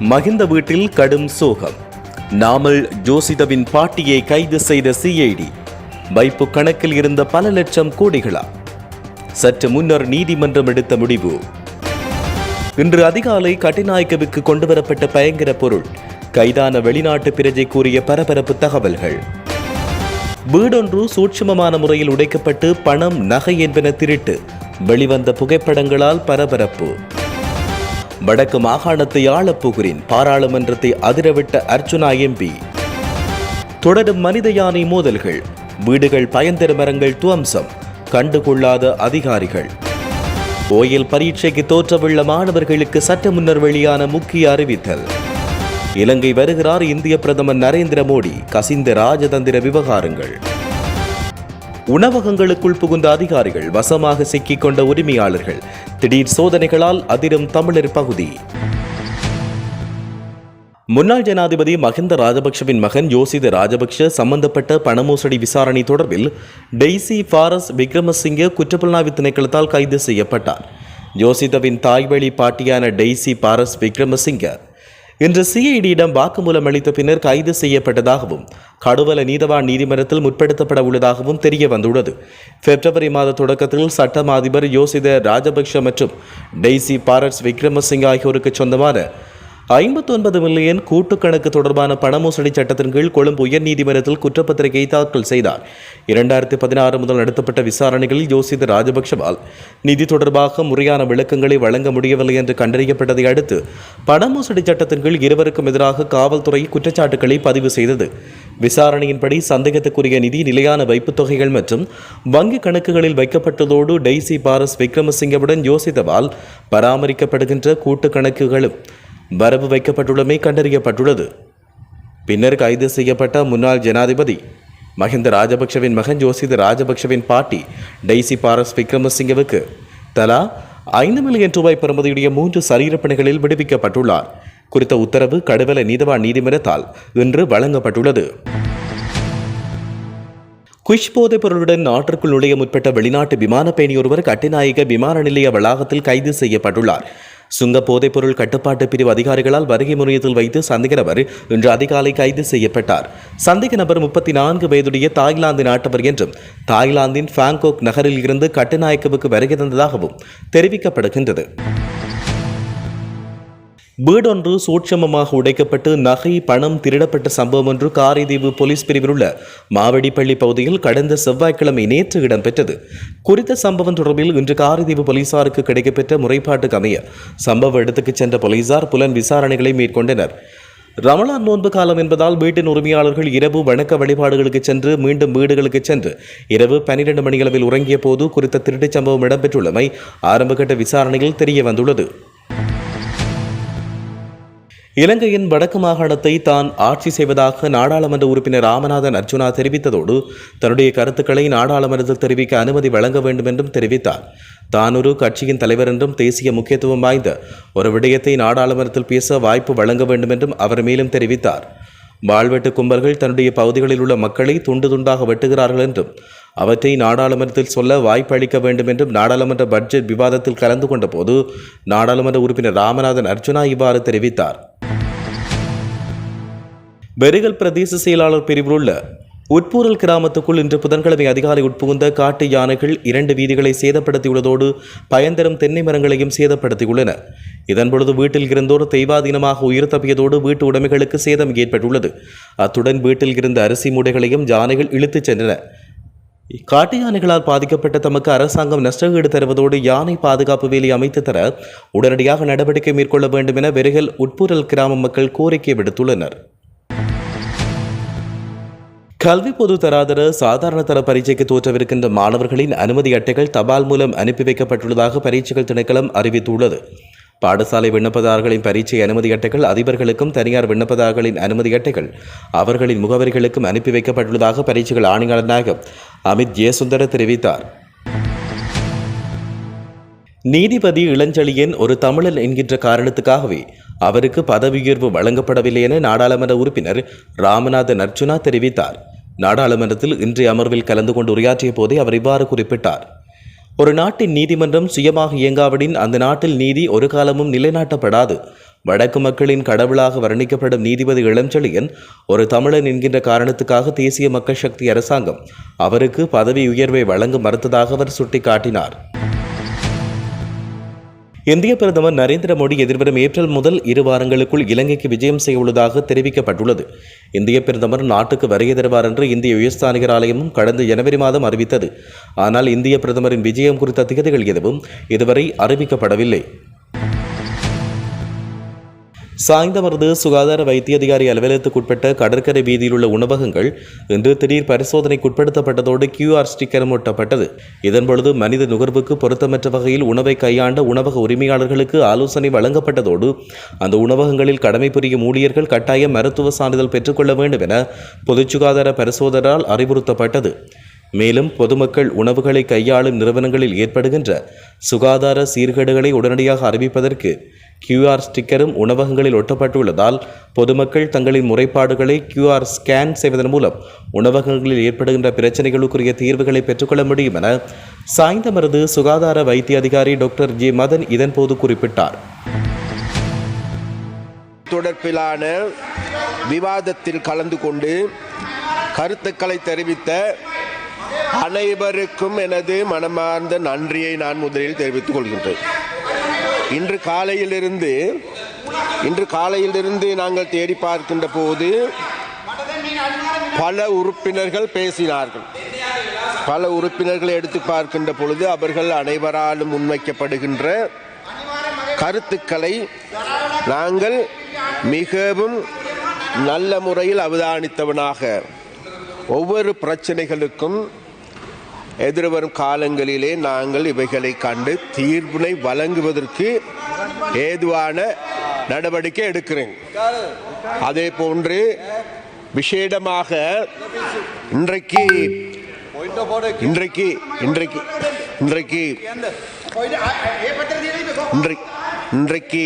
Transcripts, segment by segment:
மகிந்த வீட்டில் கடும் சோகம். நாமல் ஜோசிதவின் பாட்டியை கைது செய்த சிஐடி வைப்பு கணக்கில் இருந்த பல லட்சம் கோடிகளா? சற்று முன்னர் நீதிமன்றம் எடுத்த முடிவு. இன்று அதிகாலை கட்டிநாயக்கவுக்கு கொண்டுவரப்பட்ட பயங்கர பொருள் கைதான வெளிநாட்டு பிரஜை கூறிய பரபரப்பு தகவல்கள். வீடொன்று சூட்சுமமான முறையில் உடைக்கப்பட்டு பணம் நகை என்பன திருட்டு. வெளிவந்த புகைப்படங்களால் பரபரப்பு. வடக்கு மாகாணத்தை ஆளப்புகிறேன் பாராளுமன்றத்தை அதிரவிட்ட அர்ச்சுனா எம்பி. தொடரும் மனித யானை மோதல்கள் வீடுகள் பயந்தர மரங்கள் துவம்சம் கண்டுகொள்ளாத அதிகாரிகள். ஓயில் பரீட்சைக்கு தோற்றவுள்ள மாணவர்களுக்கு சற்று முன்னர் வெளியான முக்கிய அறிவித்தல். இலங்கை வருகிறார் இந்திய பிரதமர் நரேந்திர மோடி கசிந்த ராஜதந்திர விவகாரங்கள். உணவகங்களுக்குள் புகுந்த அதிகாரிகள் வசமாக சிக்கிக் கொண்ட உரிமையாளர்கள். திடீர் சோதனைகளால் அதிரும் தமிழர் பகுதி. முன்னாள் ஜனாதிபதி மஹிந்த ராஜபக்ஷவின் மகன் யோசித ராஜபக்ஷ சம்பந்தப்பட்ட பணமோசடி விசாரணை தொடர்பில் டெய்சி ஃபாரஸ் விக்ரமசிங்கே குற்றப்புலனாய்வு திணைக்களத்தால் கைது செய்யப்பட்டார். யோசிதவின் தாய்வழி பாட்டியான டெய்சி பாரஸ் விக்ரமசிங்க இன்று சிஐடியிடம் வாக்குமூலம் அளித்த பின்னர் கைது செய்யப்பட்டதாகவும் கடுவல நீதவான் நீதிமன்றத்தில் முற்படுத்தப்பட உள்ளதாகவும் தெரிய வந்துள்ளது பிப்ரவரி மாத தொடக்கத்தில் சட்டம் அதிபர் யோசித ராஜபக்ஷ மற்றும் டெய்சி பாரட்ஸ் விக்ரமசிங் ஆகியோருக்கு சொந்தமான ஐம்பத்தி ஒன்பது மில்லியன் கூட்டு கணக்கு தொடர்பான பண மோசடி சட்டத்தின் கீழ் கொழும்பு உயர்நீதிமன்றத்தில் குற்றப்பத்திரிகை தாக்கல் செய்தார். இரண்டாயிரத்தி பதினாறு முதல் நடத்தப்பட்ட விசாரணைகளில் யோசித ராஜபக்ஷவால் நிதி தொடர்பாக முறையான விளக்கங்களை வழங்க முடியவில்லை என்று கண்டறியப்பட்டதை அடுத்து பண மோசடி சட்டத்தின் கீழ் இருவருக்கும் எதிராக காவல்துறை குற்றச்சாட்டுகளை பதிவு செய்தது. விசாரணையின்படி சந்தேகத்துக்குரிய நிதி நிலையான வைப்புத் தொகைகள் மற்றும் வங்கி கணக்குகளில் வைக்கப்பட்டதோடு டெய்சி பாரஸ் விக்ரமசிங்கவுடன் யோசித்தவால் பராமரிக்கப்படுகின்ற கூட்டு கணக்குகளும் வரவு வைக்கப்பட்டுள்ளமை கண்டறியப்பட்டுள்ளது. பின்னர் கைது செய்யப்பட்ட முன்னாள் ஜனாதிபதி மஹிந்த ராஜபக்ஷவின் மகன் ஜோசித ராஜபக்ஷவின் பாட்டி டெய்சி பாரஸ் விக்ரமசிங்கவுக்கு தலா ஐந்து மில்லியன் ரூபாய் பெறுமதியுடைய மூன்று சரீரப்பணிகளில் விடுவிக்கப்பட்டுள்ளார். குறித்த உத்தரவு கடுவல நீதவான் நீதிமன்றத்தால் இன்று வழங்கப்பட்டுள்ளது. குஷ் போதைப் பொருளுடன் நாட்டிற்குள் நுழைய முற்பட்ட வெளிநாட்டு விமான பயணி ஒருவர் கட்டிநாயக விமான நிலைய வளாகத்தில் கைது செய்யப்பட்டுள்ளார். சுங்க போதைப்பொருள் கட்டுப்பாட்டு பிரிவு அதிகாரிகளால் வருகை முறையத்தில் வைத்து சந்தேக நபர் இன்று அதிகாலை கைது செய்யப்பட்டார். சந்தேக நபர் முப்பத்தி நான்கு வயதுடைய தாய்லாந்து நாட்டவர் என்றும் தாய்லாந்தின் பாங்காக் நகரில் இருந்து கட்டுநாயக்கவுக்கு வருகை தந்ததாகவும் தெரிவிக்கப்படுகின்றது. வீடொன்று சூட்சமமாக உடைக்கப்பட்டு நகை பணம் திருடப்பட்ட சம்பவம் ஒன்று காரைதீவு போலீஸ் பிரிவில் உள்ள மாவடிப்பள்ளி பகுதியில் கடந்த செவ்வாய்க்கிழமை நேற்று இடம்பெற்றது. குறித்த சம்பவம் தொடர்பில் இன்று காரைதீவு போலீசாருக்கு கிடைக்கப்பெற்ற முறைப்பாட்டுக்கு அமைய சம்பவ இடத்துக்கு சென்ற போலீசார் புலன் விசாரணைகளை மேற்கொண்டனர். ரமலான் நோன்பு காலம் என்பதால் வீட்டின் உரிமையாளர்கள் இரவு வணக்க வழிபாடுகளுக்கு சென்று மீண்டும் வீடுகளுக்கு சென்று இரவு பனிரெண்டு மணியளவில் உறங்கிய போது குறித்த திருட்டுச் சம்பவம் இடம்பெற்றுள்ளமை ஆரம்பகட்ட விசாரணையில் தெரிய வந்துள்ளது இலங்கையின் வடக்கு மாகாணத்தை தான் ஆட்சி செய்வதாக நாடாளுமன்ற உறுப்பினர் ராமநாதன் அர்ஜுனா தெரிவித்ததோடு தன்னுடைய கருத்துக்களை நாடாளுமன்றத்தில் தெரிவிக்க அனுமதி வழங்க வேண்டும் என்றும் தெரிவித்தார். தான் ஒரு கட்சியின் தலைவர் என்றும் தேசிய முக்கியத்துவம் வாய்ந்த ஒரு விடயத்தை நாடாளுமன்றத்தில் பேச வாய்ப்பு வழங்க வேண்டும் என்றும் அவர் மேலும் தெரிவித்தார். வாழ்வெட்டு கும்பல்கள் தன்னுடைய பகுதிகளில் உள்ள மக்களை துண்டு துண்டாக வெட்டுகிறார்கள் என்றும் அவற்றை நாடாளுமன்றத்தில் சொல்ல வாய்ப்பு அளிக்க வேண்டும் என்றும் நாடாளுமன்ற பட்ஜெட் விவாதத்தில் கலந்து கொண்டபோது நாடாளுமன்ற உறுப்பினர் ராமநாதன் அர்ஜுனா இவ்வாறு தெரிவித்தார். வெறிகள் பிரதேச செயலாளர் பிரிவில் உள்ள உட்பூரல் கிராமத்துக்குள் இன்று புதன்கிழமை அதிகாலை உட்புகுந்த காட்டு யானைகள் இரண்டு வீதிகளை சேதப்படுத்தியுள்ளதோடு பயன்தரும் தென்னை மரங்களையும் சேதப்படுத்தியுள்ளன. இதன்பொழுது வீட்டில் இருந்தோர் தெய்வாதீனமாக உயிர் தப்பியதோடு வீட்டு உடைமைகளுக்கு சேதம் ஏற்பட்டுள்ளது. அத்துடன் வீட்டில் இருந்த அரிசி மூடைகளையும் யானைகள் இழுத்துச் சென்றன. காட்டு யானைகளால் பாதிக்கப்பட்ட தமக்கு அரசாங்கம் நஷ்டஈடு தருவதோடு யானை பாதுகாப்பு வேலி அமைத்து தர உடனடியாக நடவடிக்கை மேற்கொள்ள வேண்டும் என வெறுகல் உட்பூரல் கிராம மக்கள் கோரிக்கை விடுத்துள்ளனர். கல்வி பொது தராதர சாதாரண தர பரீட்சைக்கு தோற்றவிருக்கின்ற மாணவர்களின் அனுமதி அட்டைகள் தபால் மூலம் அனுப்பி வைக்கப்பட்டுள்ளதாக பரீட்சைகள் திணைக்களம் அறிவித்துள்ளது. பாடசாலை விண்ணப்பதாரர்களின் பரீட்சை அனுமதி அட்டைகள் அதிபர்களுக்கும் தனியார் விண்ணப்பதாரர்களின் அனுமதி அட்டைகள் அவர்களின் முகவரிகளுக்கும் அனுப்பி வைக்கப்பட்டுள்ளதாக பரீட்சைகள் ஆணையாளர் நாயகம் அமித் ஜெயசுந்தர தெரிவித்தார். நீதிபதி இளஞ்செழியன் ஒரு தமிழன் என்கின்ற காரணத்துக்காகவே அவருக்கு பதவி உயர்வு வழங்கப்படவில்லை என நாடாளுமன்ற உறுப்பினர் ராமநாதன் அர்ச்சுனா தெரிவித்தார். நாடாளுமன்றத்தில் இன்றைய அமர்வில் கலந்து கொண்டு உரையாற்றிய போதே அவர் இவ்வாறு குறிப்பிட்டார். ஒரு நாட்டின் நீதிமன்றம் சுயமாக இயங்காவிடின் அந்த நாட்டில் நீதி ஒரு காலமும் நிலைநாட்டப்படாது. வடக்கு மக்களின் கடவுளாக வர்ணிக்கப்படும் நீதிபதி இளஞ்செழியன் ஒரு தமிழன் என்கின்ற காரணத்துக்காக தேசிய மக்கள் சக்தி அரசாங்கம் அவருக்கு பதவி உயர்வை வழங்க மறுத்ததாக அவர் சுட்டிக்காட்டினார். இந்திய பிரதமர் நரேந்திர மோடி எதிர்வரும் ஏப்ரல் முதல் இரு வாரங்களுக்குள் இலங்கைக்கு விஜயம் செய்ய உள்ளதாக தெரிவிக்கப்பட்டுள்ளது. இந்திய பிரதமர் நாட்டுக்கு வருகை தருவார் என்று இந்திய உயர்ஸ்தானிகர் ஆலயமும் கடந்த ஜனவரி மாதம் அறிவித்தது. ஆனால் இந்திய பிரதமரின் விஜயம் குறித்த திகதிகள் எதுவும் இதுவரை அறிவிக்கப்படவில்லை. சாய்ந்தமர்ந்து சுகாதார வைத்திய அதிகாரி அலுவலகத்துக்குட்பட்ட கடற்கரை வீதியில் உள்ள உணவகங்கள் இன்று திடீர் பரிசோதனைக்குட்படுத்தப்பட்டதோடு கியூஆர் ஸ்டிக்கரும் ஒட்டப்பட்டது இதன்பொழுது மனித நுகர்வுக்கு பொருத்தமற்ற வகையில் உணவை கையாண்ட உணவக உரிமையாளர்களுக்கு ஆலோசனை வழங்கப்பட்டதோடு அந்த உணவகங்களில் கடமை புரியும் ஊழியர்கள் கட்டாயம் மருத்துவ சான்றிதழ் பெற்றுக்கொள்ள வேண்டும் என பொது சுகாதார பரிசோதனால் அறிவுறுத்தப்பட்டது. மேலும் பொதுமக்கள் உணவுகளை கையாளும் நிறுவனங்களில் ஏற்படுகின்ற சுகாதார சீர்கேடுகளை உடனடியாக அறிவிப்பதற்கு கியூஆர் ஸ்டிக்கரும் உணவகங்களில் ஒட்டப்பட்டுள்ளதால் பொதுமக்கள் தங்களின் முறைப்பாடுகளை கியூஆர் ஸ்கேன் செய்வதன் மூலம் உணவகங்களில் ஏற்படுகின்ற பிரச்சனைகளுக்குரிய தீர்வுகளை பெற்றுக்கொள்ள முடியும் என சாய்ந்தமருது சுகாதார வைத்திய அதிகாரி டாக்டர் ஜி மதன் இதன்போது குறிப்பிட்டார். தொடர்பிலான விவாதத்தில் கலந்து கொண்டு கருத்துக்களை தெரிவித்த அனைவருக்கும் எனது மனமார்ந்த நன்றியை நான் முதலில் தெரிவித்துக் கொள்கின்றேன். இன்று காலையிலிருந்து இன்று காலையிலிருந்து நாங்கள் தேடி பார்க்கின்ற போது பல உறுப்பினர்கள் பேசினார்கள். பல உறுப்பினர்களை எடுத்து பார்க்கின்ற பொழுது அவர்கள் அனைவராலும் முன்வைக்கப்படுகின்ற கருத்துக்களை நாங்கள் மிகவும் நல்ல முறையில் அவதானித்தவனாக. ஒவ்வொரு பிரச்சனைகளுக்கும் எதிர்வரும் காலங்களிலே நாங்கள் இவைகளை கண்டு தீர்ப்பினை வழங்குவதற்கு ஏதுவான நடவடிக்கை எடுக்கிறேன். அதே போன்று விஷேடமாக இன்றைக்கு இன்றைக்கு இன்றைக்கு இன்றைக்கு இன்றைக்கு இன்றைக்கு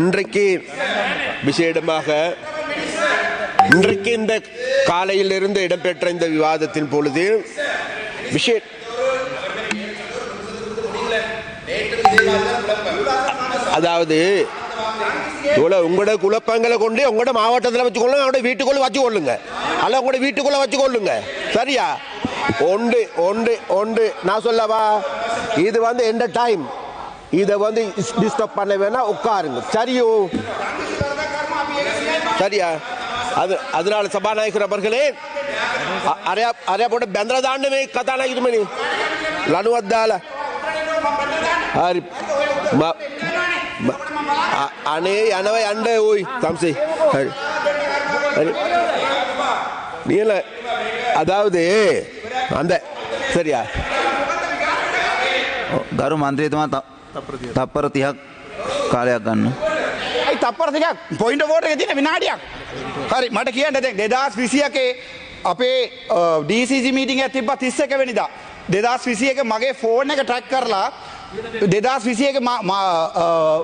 இன்றைக்கு விசேடமாக இன்றைக்கு இந்த காலையிலிருந்து இடம்பெற்ற இந்த விவாதத்தின் பொழுது விஷய அதாவது உங்களோட குழப்பங்களை கொண்டு உங்களோட மாவட்டத்தில் வச்சுக்கொள்ளுங்க அவங்களோட வீட்டுக்குள்ள வச்சுக்கொள்ளுங்க. அல்ல உங்களோட வீட்டுக்குள்ள வச்சுக்கொள்ளுங்க. சரியா? ஒன்று ஒன்று ஒன்று. நான் சொல்லவா? இது வந்து எந்த டைம் இதை வந்து டிஸ்டர்ப் பண்ண வேணா உட்காருங்க. சரியோ? சரியா? அது அதனால சபாநாயகர் அவர்களே අ- අරයා අරයා පොට බැඳලා දාන්න මේ කතානායකතුමනි ලනුවත් දාලා හරි ම- ම- අ- අනේ යනව යන්න ඕයි තම්සේ හරි හරි நீல அதாவது அந்த சரியா ගරු මන්ත්‍රීතුමා ත- තප්පර තිහක් කාලයක් ගන්න. ඇයි තප්පර දෙකක් පොයින්ට ෝට තින විනාඩියක් හරි මට කියන්න දැ දෙදස් විසියකේ අපේ ඩීසිසි මීටිං ඇතිබ තිස්සක වෙනිදා. දෙදස් විසියක මගේ ෆෝර්න එක ට්‍රක් කරලා දෙදස් විසියක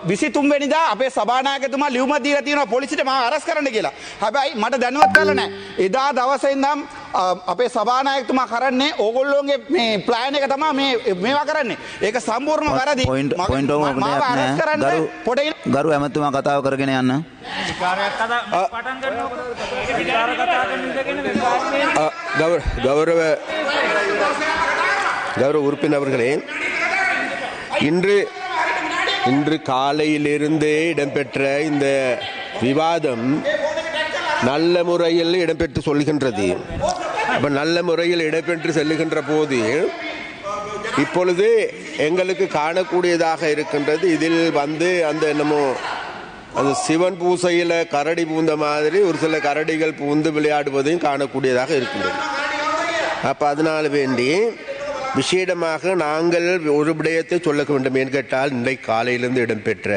විසි තුන්වෙනිදා අපේ සභානායකතුමා ලියවමදී තියන පොලිසිට ම අරස් කරන්න කියලා. හැබැයි මට දැනුවත් කලන එදා දවසෙන්දම් අපේ සභානායකතුමා කරන්නේ ඕගොල්ලෝගේ මේ ප්ලෑන එක තමා මේ මේවා කරන්නේ ඒක සම්පූර්ණ වැරදි පොයින්ට මම- පොයින්ට මම- මාව අරස් කරන්න ගරු පොඩ ගරු ඇමතුමා කතාව කරගෙන යන්න. විකාරයක් කතා පටන් ගන්නකොට විකාර කතා කරන ඉඳගෙන විකාරයෙන් அ, கௌர கௌரவ கௌரவ உறுப்பினர்களே இன்று இன்று காலையிலிருந்தே இடம்பெற்ற இந்த விவாதம் நல்ல முறையில் இடம்பெற்று சொல்கின்றது அப்போ நல்ல முறையில் இடம்பெற்று செல்லுகின்ற போது இப்பொழுது எங்களுக்கு காணக்கூடியதாக இருக்கின்றது. இதில் வந்து அந்த என்னமோ அந்த சிவன் பூசையில் கரடி பூந்த மாதிரி ஒரு சில கரடிகள் பூந்து விளையாடுவதையும் காணக்கூடியதாக இருக்கின்றது. அப்போ அதனால் வேண்டி விசேடமாக நாங்கள் ஒரு விடயத்தை சொல்ல வேண்டும் என்று கேட்டால் இன்றைக்கு காலையிலிருந்து இடம்பெற்ற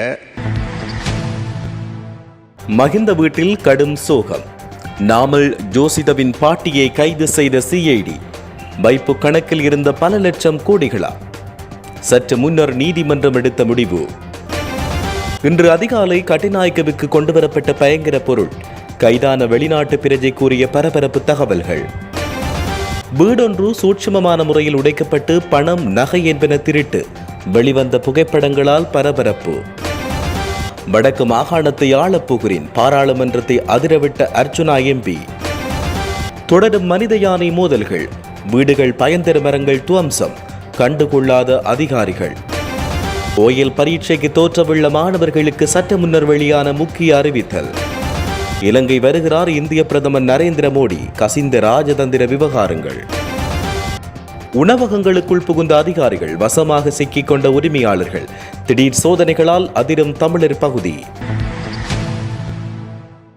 மகிந்த வீட்டில் கடும் சோகம். நாமல் ஜோசிதவின் பாட்டியை கைது செய்த சிஐடி வைப்பு கணக்கில் இருந்த பல லட்சம் கோடிகளா? சற்று முன்னர் நீதிமன்றம் எடுத்த முடிவு. இன்று அதிகாலை கட்டிநாயக்கவுக்கு கொண்டுவரப்பட்ட பயங்கர பொருள் கைதான வெளிநாட்டு பிரஜை கூறிய பரபரப்பு தகவல்கள். வீடொன்று சூட்சுமமான முறையில் உடைக்கப்பட்டு பணம் நகை என்பன திருட்டு. வெளிவந்த புகைப்படங்களால் பரபரப்பு. வடக்கு மாகாணத்தை ஆளப்போகிறேன் பாராளுமன்றத்தை அதிரவிட்ட அர்ச்சுனா எம்பி. தொடரும் மனித யானை மோதல்கள் வீடுகள் பயந்தர மரங்கள் துவம்சம் கண்டுகொள்ளாத அதிகாரிகள். கோயில் பரீட்சைக்கு தோற்றவுள்ள மாணவர்களுக்கு சற்று முன்னர் வெளியான முக்கிய அறிவித்தல். இலங்கை வருகிறார் இந்திய பிரதமர் நரேந்திர மோடி கசிந்த ராஜதந்திர விவகாரங்கள். உணவகங்களுக்குள் புகுந்த அதிகாரிகள் வசமாக சிக்கிக் கொண்ட உரிமையாளர்கள். திடீர் சோதனைகளால் அதிரும் தமிழர் பகுதி.